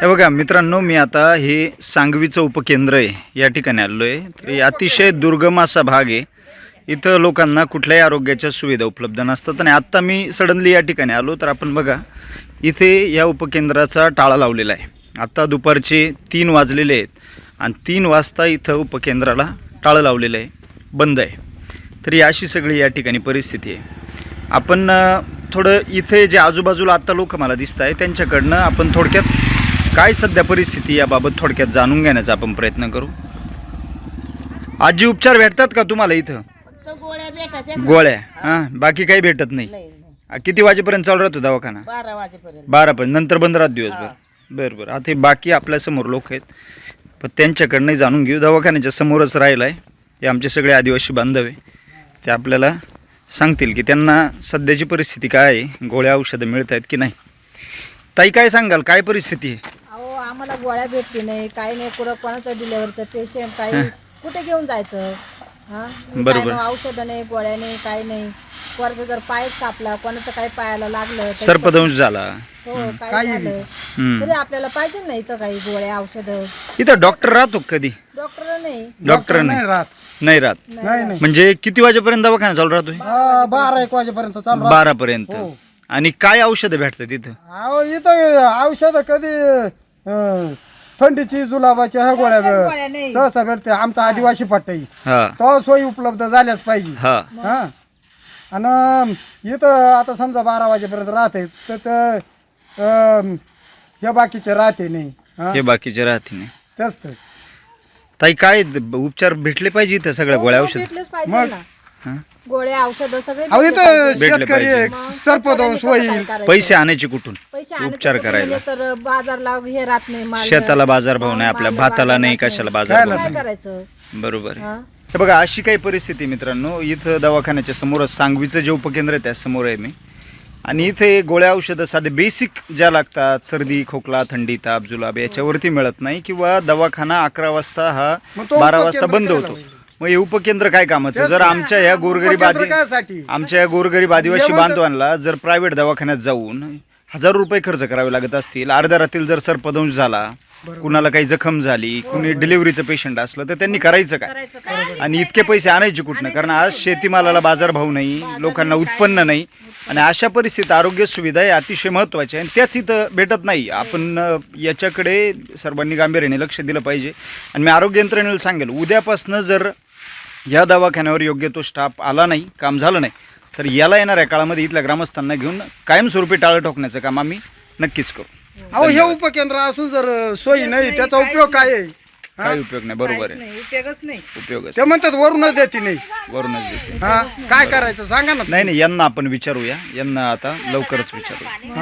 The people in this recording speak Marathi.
हे बघा मित्रांनो मी आता हे सांगवीचं उपकेंद्र आहे या ठिकाणी आलेलो आहे तर अतिशय दुर्गम असा भाग आहे. इथं लोकांना कुठल्याही आरोग्याच्या सुविधा उपलब्ध नसतात आणि आत्ता मी सडनली या ठिकाणी आलो तर आपण बघा इथे या उपकेंद्राचा टाळा लावलेला आहे. आत्ता दुपारचे तीन वाजलेले आहेत आणि तीन वाजता इथं उपकेंद्राला टाळं लावलेलं आहे बंद आहे. तर ही अशी सगळी या ठिकाणी परिस्थिती आहे. आपण थोडं इथे जे आजूबाजूला आत्ता लोक मला दिसत आहे त्यांच्याकडनं आपण थोडक्यात काय सध्या परिस्थिती याबाबत थोडक्यात जाणून घेण्याचा आपण प्रयत्न करू? आजी उपचार भेटतात का तुम्हाला इथं? फक्त गोळ्या भेटत गोळ्या? हां. बाकी काही भेटत नाही? नाही नाही. आ, किती वाजेपर्यंत चालू राहतो दवाखाना? बारा वाजेपर्यंत. बारापर्यंत नंतर बंद राहत दिवसभर. बरं बरं. आता हे बाकी आपल्यासमोर लोक आहेत. पण त्यांच्याकडनंही जाणून घेऊ. दवाखान्याच्या समोरच राहिलं आहे हे आमचे सगळे आदिवासी बांधव आहे. ते आपल्याला सांगतील की त्यांना सध्याची परिस्थिती काय आहे? गोळ्या औषधं मिळत आहेत की नाही? ताई काय सांगाल? काय परिस्थिती आहे? आम्हाला गोळ्या भेटते नाही काही नाही कुठं कोणाचं डिलेव्हरचं पेशंट काही कुठे घेऊन जायचं? हा? बरोबर. काय नाही, औषधं नाही गोळ्या नाही काही नाही. कोणाचं जर पायच कापला कोणाचं काही पायाला लागलं तरी सर्पदंश झाला. हो काय झालं. हम्म. तरी आपल्याला पाहिजे नाही इथं काही गोळ्या औषधं? इथं डॉक्टर राहतो का कधी? डॉक्टर नाही. डॉक्टर नाही राहत. नाही राहत. नाही नाही म्हणजे किती वाजेपर्यंत दवाखाना चालू राहतोय? हा, बारा एक वाजेपर्यंत चालू राहत. बारा पर्यंत हो. आणि काय औषधं भेटतात इथं? अहो इथं औषध कधी अं, थंडीची जुलाबाची ह्या गोळ्या गोळ्या नाही. सहसा भेटते. आमचा आदिवासी पट्टाई. हा. तो सोयी उपलब्ध झाल्याच पाहिजे. हा. हा. आणि इथं आता समजा बारा वाजेपर्यंत राहते तर ते, अं, हे बाकीचे राहते नाही. हा. हे बाकीचे राहते नाही. तेच तर. ताई काय द- उपचार भेटले पाहिजे इथं सगळ्या गोळ्या औषध? भेटलेच पाहिजे ना. हा? गोळ्या औषधं सगळे अहो भेटले इथं पाहिजे. भेटले शेतकरी पाहिजे. सर्पदंश कसं होईल काय करायचं? पैसे आणायचे कुठून उपचार कुठे करायला. तर बाजारला हे राहत नाही माल शेताला बाजारभाव नाही आपल्या माल भाताला बाजार नाही कशाला बाजार काय करायचं बरोबर आहे हा? तर बघा अशी काही परिस्थिती आहे मित्रांनो इथं दवाखान्याच्या समोरच सांगवीचं जे उपकेंद्र आहे त्या समोर आहे मी आणि इथे गोळ्या औषधं साधे बेसिक ज्या लागतात सर्दी खोकला थंडी ताप जुलाब याच्यावरती मिळत नाही किंवा दवाखाना अकरा वाजता हा तो बारा वाजता उपकेंद्र बंद होतो पाहिजे. मग हे उपकेंद्र काय कामाचं? जर आमच्या ह्या गोरगरीब आदि? आमच्या या गोरगरीब आदिवासी हे म्हणतात- बांधवांना जर प्रायव्हेट दवाखान्यात जाऊन हजारो रुपये खर्च करावे लागत असतील अर्ध्या रात्री जर सर्पदंश झाला कुणाला काही जखम झाली कुणी डिलिव्हरीचं पेशंट असलं तर त्यांनी करायचं काय? करायचं काय? आणि इतके पैसे आणायचे कुठनं? कारण आज शेतीमालाला बाजारभाव नाही लोकांना उत्पन्न नाही. आणि अशा परिस्थितीत आरोग्य सुविधा हे अतिशय महत्त्वाच्या आणि त्याच इथं भेटत नाही. आपण अ, याच्याकडे सर्वांनी गांभीर्याने लक्ष दिलं पाहिजे. आणि मी आरोग्य यंत्रणेला सांगेल उद्यापासनं जर या दवाखान्यावर योग्य तो स्टाफ आला नाही काम झालं नाही तर याला येणाऱ्या काळामध्ये इथल्या ग्रामस्थांना घेऊन कायमस्वरूपी टाळं ठोकण्याचं काम आम्ही नक्कीच करू. अहो हे उपकेंद्र असून जर सोयी नाही त्याचा उपयोग काय आहे? काही उपयोग नाही बरोबर आहे. नाही उपयोगच नाही. उपयोगच ते म्हणतात वरूनच देते नाही. वरूनच देते हा? काय करायचं? सांगा ना. नाही नाही यांना आपण विचारूया. यांना आता लवकरच विचारू